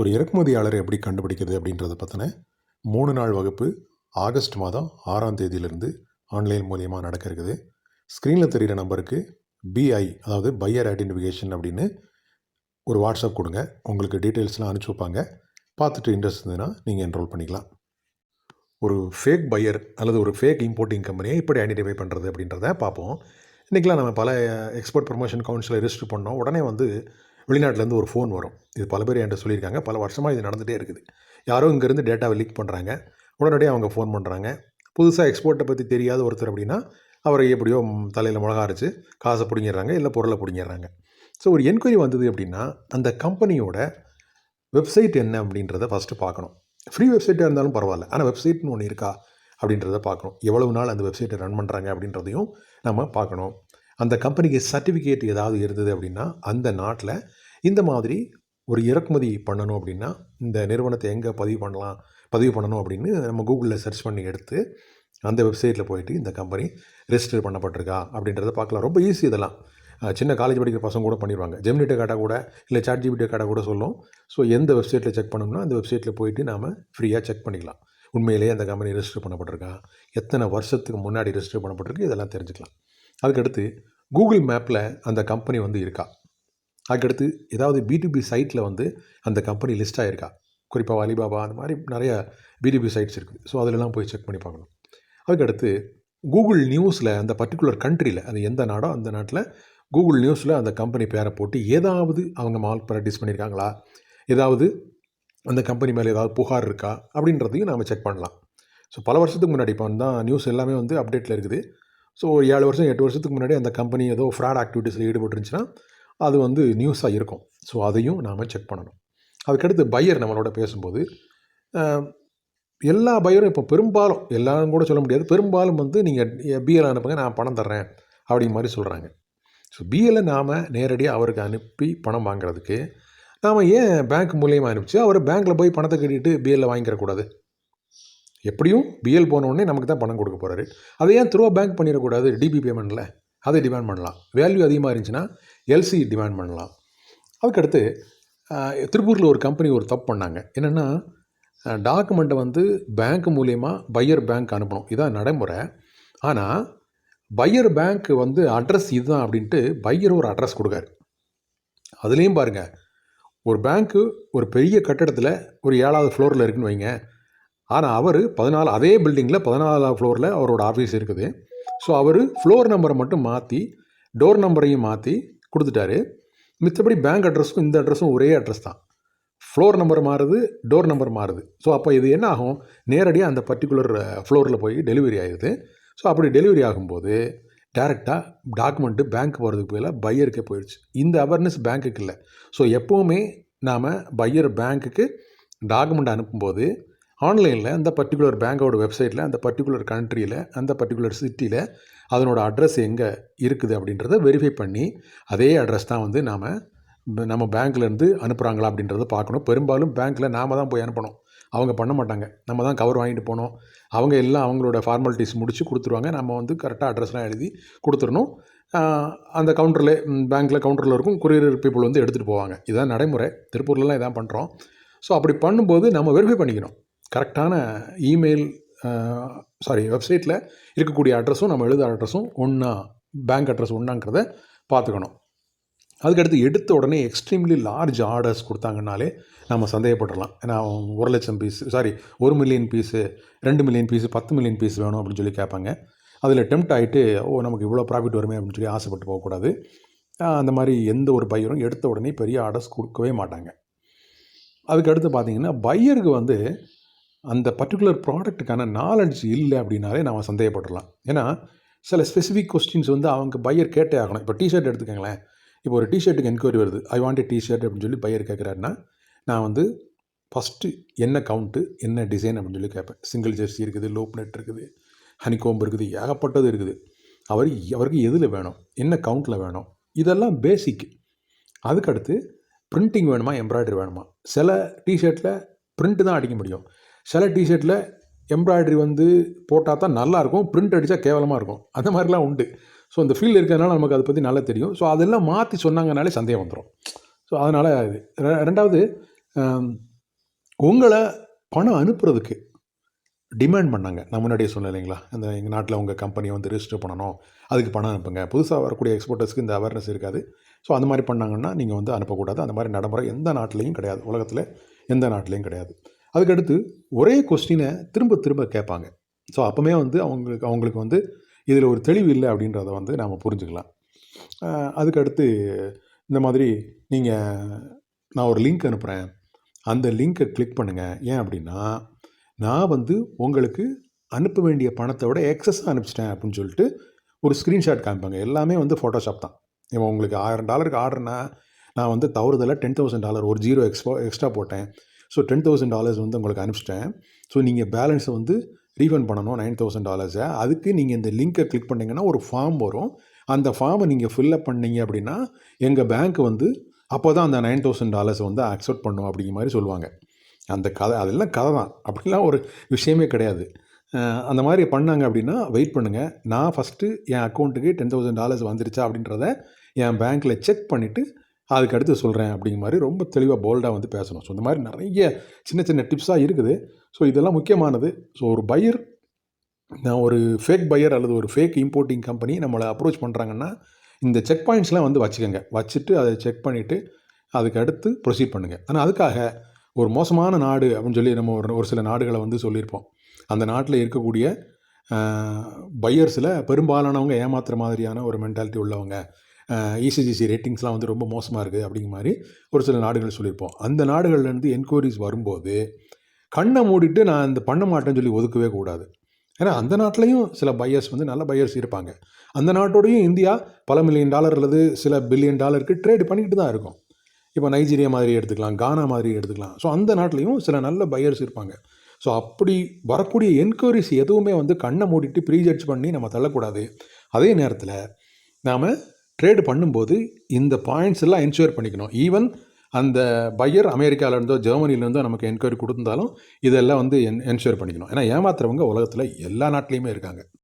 ஒரு இறக்குமதியாளரை எப்படி கண்டுபிடிக்கிறது அப்படின்றத பற்றின மூணு நாள் வகுப்பு ஆகஸ்ட் மாதம் ஆறாம் தேதியிலிருந்து ஆன்லைன் மூலியமாக நடக்க இருக்குது. ஸ்க்ரீனில் தெரிகிற நம்பருக்கு பிஐ அதாவது பையர் ஐடென்டிஃபிகேஷன் அப்படின்னு ஒரு வாட்ஸ்அப் கொடுங்க. உங்களுக்கு டீட்டெயில்ஸ்லாம் அனுப்பிச்சி வைப்பாங்க. பார்த்துட்டு இன்ட்ரெஸ்ட் இருந்ததுன்னா நீங்கள் என்ரோல் பண்ணிக்கலாம். ஒரு ஃபேக் பையர் அல்லது ஒரு ஃபேக் இம்போர்ட்டிங் கம்பெனியை எப்படி ஐடென்டிஃபை பண்ணுறது அப்படின்றத பார்ப்போம். இன்றைக்கெலாம் நம்ம பல எக்ஸ்போர்ட் ப்ரமோஷன் கவுன்சிலை ரெஜிஸ்டர் பண்ணோம். உடனே வந்து வெளிநாட்டிலேருந்து ஒரு ஃபோன் வரும். இது பல பேர் என்கிட்ட சொல்லியிருக்காங்க. பல வருஷமாக இது நடந்துகிட்டே இருக்குது. யாரோ இங்கேருந்து டேட்டாவை லீக் பண்ணுறாங்க. உடனடியாக அவங்க ஃபோன் பண்ணுறாங்க. புதுசாக எக்ஸ்போர்ட்டை பற்றி தெரியாத ஒருத்தர் அப்படின்னா அவரை எப்படியோ தலையில் மிளகா அரைச்சு காசை பிடிங்கிடுறாங்க இல்லை பொருளை பிடிங்கிடுறாங்க. ஸோ ஒரு என்கொயரி வந்தது அப்படின்னா அந்த கம்பெனியோட வெப்சைட் என்ன அப்படின்றத ஃபஸ்ட்டு பார்க்கணும். ஃப்ரீ வெப்சைட்டாக இருந்தாலும் பரவாயில்ல. ஆனால் வெப்சைட்னு ஒன்று இருக்கா அப்படின்றத பார்க்கணும். எவ்வளவு நாள் அந்த வெப்சைட்டை ரன் பண்ணுறாங்க அப்படின்றதையும் நம்ம பார்க்கணும். அந்த கம்பெனிக்கு சர்டிஃபிகேட் ஏதாவது இருந்தது அப்படின்னா அந்த நாட்டில் இந்த மாதிரி ஒரு இறக்குமதி பண்ணணும் அப்படின்னா இந்த நிறுவனத்தை எங்கே பதிவு பண்ணலாம் பதிவு பண்ணணும் அப்படின்னு நம்ம கூகுளில் சர்ச் பண்ணி எடுத்து அந்த வெப்சைட்டில் போயிட்டு இந்த கம்பெனி ரெஜிஸ்டர் பண்ணப்பட்டிருக்கா அப்படின்றத பார்க்கலாம். ரொம்ப ஈஸி இதெல்லாம். சின்ன காலேஜ் படிக்கிற பசங்க கூட பண்ணிடுவாங்க ஜெமினிட்ட கேட்டால் கூட இல்லை சாட் ஜிபிடி கேட்டால் கூட சொல்லும். ஸோ எந்த வெப்சைட்டில் செக் பண்ணணும்னா அந்த வெப்சைட்டில் போயிட்டு நாம் ஃப்ரீயாக செக் பண்ணிக்கலாம். உண்மையிலேயே அந்த கம்பெனி ரெஜிஸ்டர் பண்ணப்பட்டிருக்கா? எத்தனை வருஷத்துக்கு முன்னாடி ரெஜிஸ்டர் பண்ணப்பட்டிருக்கு? இதெல்லாம் தெரிஞ்சுக்கலாம். அதுக்கடுத்து கூகுள் மேப்பில் அந்த கம்பெனி வந்து இருக்கா? அதுக்கடுத்து ஏதாவது பிடிபி சைட்டில் வந்து அந்த கம்பெனி லிஸ்ட் ஆகிருக்கா குறிப்பாக அலிபாபா அந்த மாதிரி நிறைய பிடிபி சைட்ஸ் இருக்குது. ஸோ அதிலலாம் போய் செக் பண்ணி பார்க்கணும். அதுக்கடுத்து கூகுள் நியூஸில் அந்த பர்டிகுலர் கண்ட்ரியில் அது எந்த நாடோ அந்த நாட்டில் கூகுள் நியூஸில் அந்த கம்பெனி பேரை போட்டு ஏதாவது அவங்க மால் ப்ராக்டிஸ் பண்ணியிருக்காங்களா? ஏதாவது அந்த கம்பெனி மேலே ஏதாவது புகார் இருக்கா? அப்படின்றதையும் நாம் செக் பண்ணலாம். ஸோ பல வருஷத்துக்கு முன்னாடி இப்போ தான் நியூஸ் எல்லாமே வந்து அப்டேட்டில் இருக்குது. ஸோ ஒரு ஏழு வருஷம் எட்டு வருஷத்துக்கு முன்னாடி அந்த கம்பெனி ஏதோ ஃப்ராட் ஆக்டிவிட்டீஸில் ஈடுபட்டுருந்துச்சுன்னா அது வந்து நியூஸாக இருக்கும். ஸோ அதையும் நாம் செக் பண்ணணும். அதுக்கடுத்து பையர் நம்மளோட பேசும்போது எல்லா பையரும் இப்போ பெரும்பாலும் எல்லாரும் கூட சொல்ல முடியாது பெரும்பாலும் வந்து நீங்கள் பிஎல் அனுப்புங்க நான் பணம் தர்றேன் அப்படிங்கிற மாதிரி சொல்கிறாங்க ஸோ பிஎல்லை நாம் நேரடியாக அவருக்கு அனுப்பி பணம் வாங்குறதுக்கு நாம் ஏன் பேங்க் மூலியமாக அனுப்பிச்சு அவர் பேங்க்கில் போய் பணத்தை கட்டிட்டு பிஎல்ல வாங்கிக்கிறக்கூடாது? எப்படியும் பிஎல் போனோடனே நமக்கு தான் பணம் கொடுக்க போகிறாரு அதை ஏன் த்ரூ பேங்க் பண்ணிடக்கூடாது? டிபி பேமெண்ட்டில் அதை டிமாண்ட் பண்ணலாம். வேல்யூ அதிகமாக இருந்துச்சுன்னா எல்சி டிமாண்ட் பண்ணலாம். அதுக்கடுத்து திருப்பூரில் ஒரு கம்பெனி ஒரு தப்பு பண்ணாங்க. என்னென்னா டாக்குமெண்ட்டை வந்து பேங்க் மூலயமா பையர் பேங்க் அனுப்பணும். இதான் நடைமுறை. ஆனால் பையர் பேங்க் வந்து அட்ரஸ் இதுதான் அப்படின்ட்டு பையர் ஒரு அட்ரஸ் கொடுக்காரு. அதுலேயும் பாருங்கள் ஒரு பேங்க்கு ஒரு பெரிய கட்டடத்தில் ஒரு ஏழாவது ஃப்ளோரில் இருக்குன்னு வைங்க. ஆனால் அவர் பதினாலு அதே பில்டிங்கில் பதினாலாவது ஃப்ளோரில் அவரோட ஆஃபீஸ் இருக்குது. ஸோ அவர் ஃப்ளோர் நம்பரை மட்டும் மாற்றி டோர் நம்பரையும் மாற்றி கொடுத்துட்டாரு. மித்தபடி பேங்க் அட்ரஸும் இந்த அட்ரஸும் ஒரே அட்ரஸ் தான். ஃப்ளோர் நம்பர் மாறுது டோர் நம்பர் மாறுது. ஸோ அப்போ இது என்ன ஆகும்? நேரடியாக அந்த பர்டிகுலர் ஃப்ளோரில் போய் டெலிவரி ஆகிடுது ஸோ அப்படி டெலிவரி ஆகும்போது டேரெக்டாக டாக்குமெண்ட்டு பேங்க் போகிறதுக்கு போயில பையருக்கே போயிடுச்சு இந்த அவேர்னஸ் பேங்க்குக்கு இல்லை. ஸோ எப்போவுமே நாம் பையர் பேங்க்குக்கு டாக்குமெண்ட் அனுப்பும்போது ஆன்லைனில் அந்த பர்டிகுலர் பேங்கோட வெப்சைட்டில் அந்த பர்டிகுலர் கண்ட்ரியில் அந்த பர்டிகுலர் சிட்டியில் அதனோட அட்ரஸ் எங்கே இருக்குது அப்படின்றத வெரிஃபை பண்ணி அதே அட்ரஸ் தான் வந்து நாம் நம்ம பேங்க்லேருந்து அனுப்புகிறாங்களா அப்படின்றத பார்க்கணும். பெரும்பாலும் பேங்க்கில் நாம் தான் போய் அனுப்பணும். அவங்க பண்ண மாட்டாங்க. நம்ம தான் கவர் வாங்கிட்டு போனோம் அவங்க எல்லாம் அவங்களோட ஃபார்மாலிட்டிஸ் முடித்து கொடுத்துருவாங்க. நம்ம வந்து கரெக்டாக அட்ரஸ்லாம் எழுதி கொடுத்துடணும். அந்த கவுண்டரில் பேங்க்கில் கவுண்டரில் இருக்கும். குரியர் பீப்புள் வந்து எடுத்துகிட்டு போவாங்க. இதுதான் நடைமுறை. திருப்பூர்லலாம் இதான் பண்ணுறோம் ஸோ அப்படி பண்ணும்போது நம்ம வெரிஃபை பண்ணிக்கணும். கரெக்டான இமெயில் சாரி வெப்சைட்டில் இருக்கக்கூடிய அட்ரஸும் நம்ம எழுத அட்ரஸும் ஒன்றா பேங்க் அட்ரஸ் ஒன்றாங்கிறத பார்த்துக்கணும். அதுக்கடுத்து எடுத்த உடனே எக்ஸ்ட்ரீம்லி லார்ஜ் ஆர்டர்ஸ் கொடுத்தாங்கனாலே நம்ம சந்தேகப்பட்டுடலாம் ஏன்னா ஒரு லட்சம் பீஸ் சாரி ஒரு மில்லியன் பீஸு ரெண்டு மில்லியன் பீஸு பத்து மில்லியன் பீஸ் வேணும் அப்படின்னு சொல்லி கேட்பாங்க. அதில் டெம்ட் ஆகிட்டு ஓ நமக்கு இவ்வளோ ப்ராஃபிட் வருமே அப்படின்னு சொல்லி ஆசைப்பட்டு போகக்கூடாது. அந்த மாதிரி எந்த ஒரு பையரும் எடுத்த உடனே பெரிய ஆர்டர்ஸ் கொடுக்கவே மாட்டாங்க. அதுக்கடுத்து பார்த்திங்கன்னா பையருக்கு வந்து அந்த பர்டிகுலர் ப்ராடக்ட்டுக்கான நாலஞ்சு இல்லை அப்படின்னாலே நம்ம சந்தேகப்பட்டுடலாம் ஏன்னா சில ஸ்பெசிஃபிக் கொஸ்டின்ஸ் வந்து அவங்க பையர் கேட்டே ஆகணும். இப்போ டிஷர்ட் எடுத்துக்கோங்களேன். இப்போ ஒரு டிஷர்ட்டுக்கு என்கொயரி வருது. ஐ வாண்ட் டிஷர்ட் அப்படின்னு சொல்லி பையர் கேட்குறாருன்னா நான் வந்து ஃபஸ்ட்டு என்ன கவுண்ட்டு என்ன டிசைன் அப்படின்னு சொல்லி கேட்பேன். சிங்கிள் ஜெர்சி இருக்குது லோப் நெட் இருக்குது ஹனிகோம்பு இருக்குது ஏகப்பட்டது இருக்குது. அவர் அவருக்கு எதில் வேணும்? என்ன கவுண்ட்டில் வேணும்? இதெல்லாம் பேசிக் அதுக்கடுத்து பிரிண்டிங் வேணுமா எம்ப்ராய்டரி வேணுமா? சில டிஷர்ட்டில் பிரிண்ட்டு தான் அடிக்க முடியும். சில டிஷர்ட்டில் எம்ப்ராய்டரி வந்து போட்டால் தான் நல்லாயிருக்கும் பிரிண்ட் அடித்தா கேவலமாக இருக்கும். அந்த மாதிரிலாம் உண்டு. ஸோ அந்த ஃபீல்டு இருக்கிறதுனால நமக்கு அதை பற்றி நல்லா தெரியும். ஸோ அதெல்லாம் மாற்றி சொன்னாங்கனாலே சந்தேகம் வந்துடும் ஸோ அதனால் இது. ரெண்டாவது உங்களை பணம் அனுப்புறதுக்கு டிமாண்ட் பண்ணாங்க. நான் முன்னாடியே சொன்னேன் இல்லைங்களா? இந்த எங்கள் நாட்டில் உங்கள் கம்பெனியை வந்து ரெஜிஸ்டர் பண்ணணும். அதுக்கு பணம் அனுப்புங்க. புதுசாக வரக்கூடிய எக்ஸ்போர்ட்டர்ஸ்க்கு இந்த அவேர்னஸ் இருக்காது. ஸோ அந்த மாதிரி பண்ணாங்கன்னா நீங்கள் வந்து அனுப்பக்கூடாது. அந்த மாதிரி நடைமுறை எந்த நாட்டிலையும் கிடையாது. உலகத்தில் எந்த நாட்டிலையும் கிடையாது. அதுக்கடுத்து ஒரே கொஸ்டினை திரும்ப திரும்ப கேட்பாங்க. ஸோ அப்போமே வந்து அவங்களுக்கு அவங்களுக்கு வந்து இதில் ஒரு தெளிவு இல்லை அப்படின்றத வந்து நாம் புரிஞ்சுக்கலாம். அதுக்கடுத்து இந்த மாதிரி நீங்கள் நான் ஒரு லிங்க் அனுப்புகிறேன் அந்த லிங்க்கை கிளிக் பண்ணுங்கள் ஏன் அப்படின்னா நான் வந்து உங்களுக்கு அனுப்ப வேண்டிய பணத்தை விட எக்ஸஸாக அனுப்பிச்சிட்டேன் அப்படின்னு சொல்லிட்டு ஒரு ஸ்க்ரீன்ஷாட் காமிப்பாங்க. எல்லாமே வந்து ஃபோட்டோஷாப் தான். இவன் உங்களுக்கு ஆயிரம் டாலருக்கு ஆர்டர்னா நான் வந்து தவறுதலாக டென் தௌசண்ட் டாலர் ஒரு ஜீரோ எக்ஸ்ட்ரா எக்ஸ்ட்ரா போட்டேன். ஸோ டென் தௌசண்ட் டாலர்ஸ் வந்து உங்களுக்கு அனுப்பிச்சிட்டேன். ஸோ நீங்கள் பேலன்ஸை வந்து ரீஃபண்ட் பண்ணணும் நைன் தௌசண்ட் டாலர்ஸை அதுக்கு நீங்கள் இந்த லிங்க்கை கிளிக் பண்ணிங்கன்னா ஒரு ஃபார்ம் வரும். அந்த ஃபார்மை நீங்கள் ஃபில்லப் பண்ணீங்க அப்படின்னா எங்கள் பேங்க் வந்து அப்போ தான் அந்த நைன் தௌசண்ட் டாலர்ஸை வந்து அக்செப்ட் பண்ணும் அப்படிங்கிற மாதிரி சொல்லுவாங்க. அந்த கதை அதெல்லாம் கதை தான். அப்படிலாம் ஒரு விஷயமே கிடையாது. அந்த மாதிரி பண்ணாங்க அப்படின்னா வெயிட் பண்ணுங்கள் நான் ஃபஸ்ட்டு என் அக்கௌண்ட்டுக்கு டென் தௌசண்ட் டாலர்ஸ் வந்துருச்சா அப்படின்றத என் பேங்க்கில் செக் பண்ணிவிட்டு அதுக்கு அடுத்து சொல்கிறேன் அப்படிங்கிற மாதிரி ரொம்ப தெளிவாக போல்டாக வந்து பேசணும். ஸோ இந்த மாதிரி நிறைய சின்ன சின்ன டிப்ஸாக இருக்குது. ஸோ இதெல்லாம் முக்கியமானது. ஸோ ஒரு பையர் நான் ஒரு ஃபேக் பையர் அல்லது ஒரு ஃபேக் இம்போர்ட்டிங் கம்பெனி நம்மளை அப்ரோச் பண்ணுறாங்கன்னா இந்த செக் பாயிண்ட்ஸ்லாம் வந்து வச்சுக்கோங்க. வச்சுட்டு அதை செக் பண்ணிவிட்டு அதுக்கு அடுத்து ப்ரொசீட் பண்ணுங்கள் ஆனால் அதுக்காக ஒரு மோசமான நாடு அப்படின்னு சொல்லி நம்ம ஒரு ஒரு சில நாடுகளை வந்து சொல்லியிருப்போம். அந்த நாட்டில் இருக்கக்கூடிய பையர்ஸில் பெரும்பாலானவங்க ஏமாத்துற மாதிரியான ஒரு மென்டாலிட்டி உள்ளவங்க. இசிஜிசி ரேட்டிங்ஸ்லாம் வந்து ரொம்ப மோசமாக இருக்குது அப்படிங்கிற மாதிரி ஒரு சில நாடுகள் சொல்லியிருப்போம். அந்த நாடுகள்லேருந்து என்கொயரிஸ் வரும்போது கண்ணை மூடிட்டு நான் இந்த பண்ண மாட்டேன்னு சொல்லி ஒதுக்கவே கூடாது. ஏன்னா அந்த நாட்டிலையும் சில பையர்ஸ் வந்து நல்ல பையர்ஸ் இருப்பாங்க. அந்த நாட்டோடையும் இந்தியா பல மில்லியன் டாலர் அல்லது சில பில்லியன் டாலருக்கு ட்ரேட் பண்ணிக்கிட்டு தான் இருக்கும். இப்போ நைஜீரியா மாதிரி எடுத்துக்கலாம் கானா மாதிரி எடுத்துக்கலாம். ஸோ அந்த நாட்டிலையும் சில நல்ல பையர்ஸ் இருப்பாங்க. ஸோ அப்படி வரக்கூடிய என்கொயரிஸ் எதுவுமே வந்து கண்ணை மூடிட்டு ப்ரீ ஜட்ஜ் பண்ணி நம்ம தள்ளக்கூடாது. அதே நேரத்தில் நாம் ட்ரேடு பண்ணும்போது இந்த பாயிண்ட்ஸ் எல்லாம் என்ஷூர் பண்ணிக்கணும். ஈவன் அந்த பையர் அமெரிக்காவிலேருந்தோ ஜெர்மனிலேருந்தோ நமக்கு என்கொயரி கொடுத்தாலும் இதெல்லாம் வந்து என் என்ஷூர் பண்ணிக்கணும். ஏன்னா ஏமாத்துறவங்க உலகத்தில் எல்லா நாட்டிலையுமே இருக்காங்க.